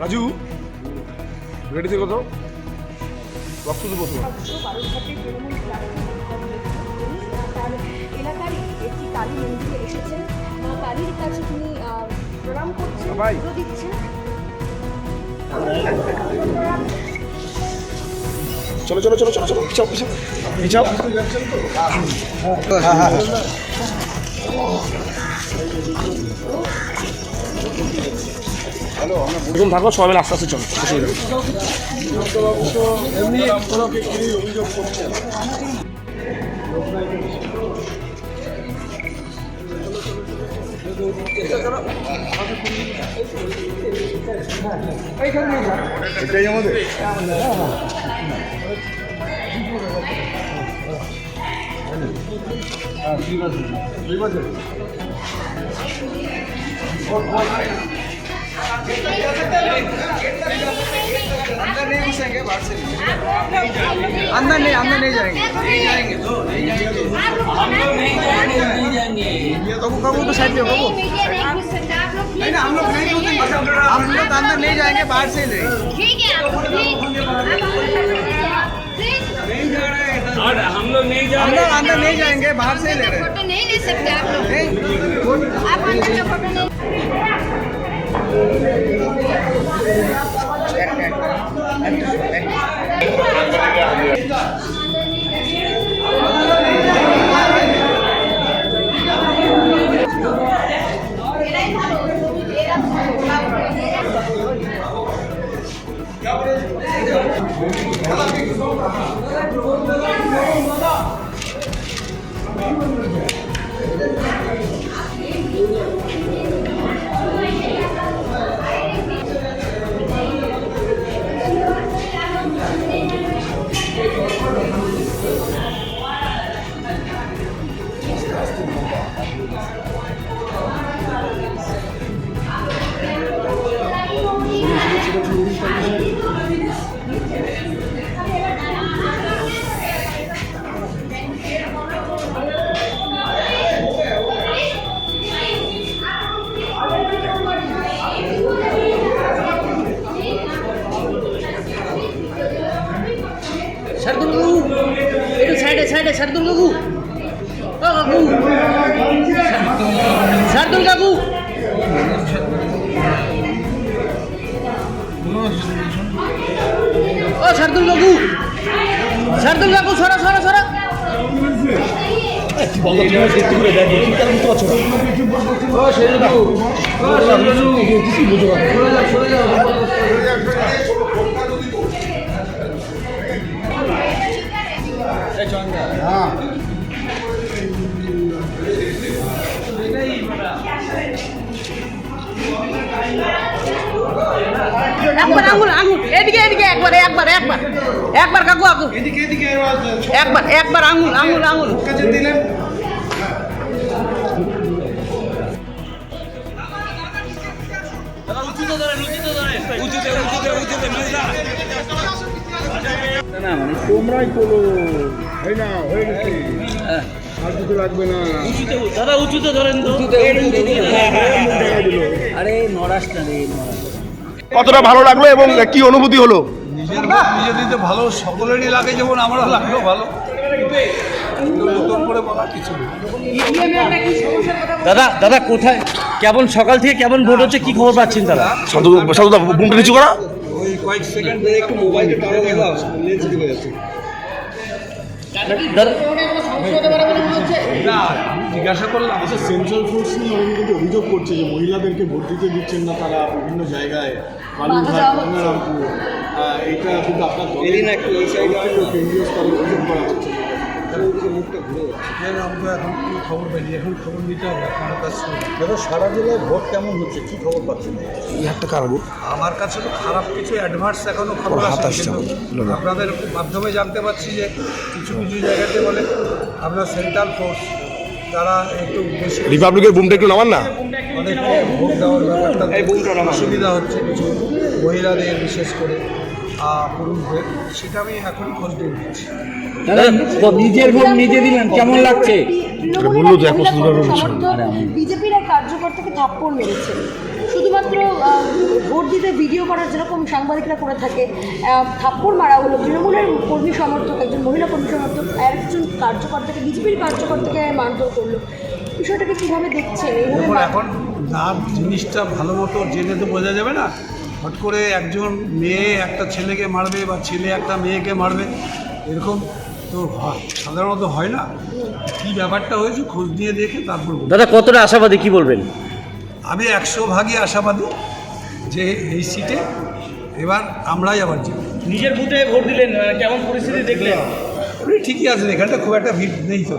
Raju ready থেকে কোথাও কংগ্রেস তার এলাকারই একটি কালী মন্দিরে এসেছেন মা কালীর কাছে তিনি প্রণাম করছেন পুজো দিচ্ছেন চলো চলো চলো চলো চলো পিছাও পিছাও। পিছাও। এরকম থাকো সবাই আস্তে আস্তে চলো অসুবিধা নেই। अंदर नहीं अंदर नहीं जाएँगे नहीं जाएँगे। तो नहीं जाएँगे हम लोग नहीं जाएँगे। नहीं जाएँगे कबू कबू तो साइड में कबू। नहीं ना हम लोग नहीं घुसेंगे हम लोग अंदर नहीं जाएँगे बाहर से ही रहेंगे ठीक है आप प्लीज़ और हम लोग नहीं जा रहे अंदर नहीं जाएँगे बाहर से ही ले रहे। हैं फ़ोटो नहीं ले सकते आप लोग। Thank you. শার্দুল বাবু একটু সাইডে সাইডে শার্দুল বাবু ও কাকু। শার্দুল কাকু। ও শার্দুল কাকু। শার্দুল কাকু সরা সরা সরা। একবার আঙুল আঙুল এদিকে এদিকে একবার একবার একবার। একবার কাকু কাকু। এদিকে এদিকে একবার একবার আঙুল আঙুল আঙুল। দিলেন। না মানে তোমরাই না হয়ে গেছে। আর কিছু লাগবে না। দাদা উঁচুতে ধরেন তো। আরে নড়াসটা রে কতটা ভালো লাগল এবং কি অনুভূতি হলো? নিজের ভোট নিজে দিতে ভালো সকলেরই লাগে যেমন আমরা লাগল ভালো। করে দাদা দাদা কোথায়? কেমন সকাল থেকে কেমন ভোট হচ্ছে? কি খবর পাচ্ছেন দাদা? সাধু বুমটা নিচু করা। কয়েক সেকেন্ড ধরে একটু মোবাইলটা টানো গেলাম লেন্স ঢুকে যাচ্ছে জিজ্ঞাসা করলাম আচ্ছা সেন্ট্রাল ফোর্স নিয়ে অনেকে কিন্তু অভিযোগ করছে যে মহিলাদেরকে ভোট দিতে দিচ্ছেন না তারা বিভিন্ন জায়গায় বালুরঘাট গঙ্গারামপুর এটা কিন্তু আপনার কেন্দ্রীয় স্তরে অভিযোগ করা হচ্ছে। এখন কোনো খবর পাইনি এখন খবর নিতে হবে আপনার কাছে দাদা সারা জেলায় ভোট কেমন হচ্ছে? কি খবর পাচ্ছেন? এই হাতটা কারাবো আমার কাছে তো খারাপ কিছু অ্যাডভান্স এখনও খবর আসছে আপনাদের মাধ্যমে জানতে পারছি যে কিছু কিছু জায়গাতে বলে আপনার সেন্ট্রাল ফোর্স তারা একটু বেশি রিপাবলিকের বুমটা একটু নামান না? অনেক ভোট দেওয়ার ব্যাপারটা অসুবিধা হচ্ছে কিছু মহিলাদের বিশেষ করে আহ, সেটা আমি এখনই খোঁজ নিচ্ছি। নিজের ভোট নিজে দিলেন কেমন লাগছে? বলল তো এক বছর বিজেপির এক কার্যকর্তাকে থাপ্পড় মেরেছে। শুধুমাত্র ভোট দিতে ভিডিও করার যেরকম সাংবাদিকরা করে থাকে আহ, থাপ্পড় মারা হলো তৃণমূলের কর্মী সমর্থক একজন মহিলা কর্মী সমর্থক একজন কার্যকর্তাকে বিজেপির কার্যকর্তাকে মারধর করল। বিষয়টাকে কীভাবে দেখছেন? এইভাবে এখন জিনিসটা ভালো মতো জেনে তো বোঝা যাবে না। হট করে একজন মেয়ে একটা ছেলেকে মারবে বা ছেলে একটা মেয়েকে মারবে এরকম তো সাধারণত হয় না। কী ব্যাপারটা হয়েছে খোঁজ নিয়ে দেখে তারপর দাদা কতটা আশাবাদী কি বলবেন? আমি একশো ভাগই আশাবাদী যে এই সিটে এবার আমরাই আবার জিতব। নিজের বুথে ভোট দিলেন কেমন পরিস্থিতি দেখলেন? ঠিকই আছে এখানটা খুব একটা ভিড় নেই তো।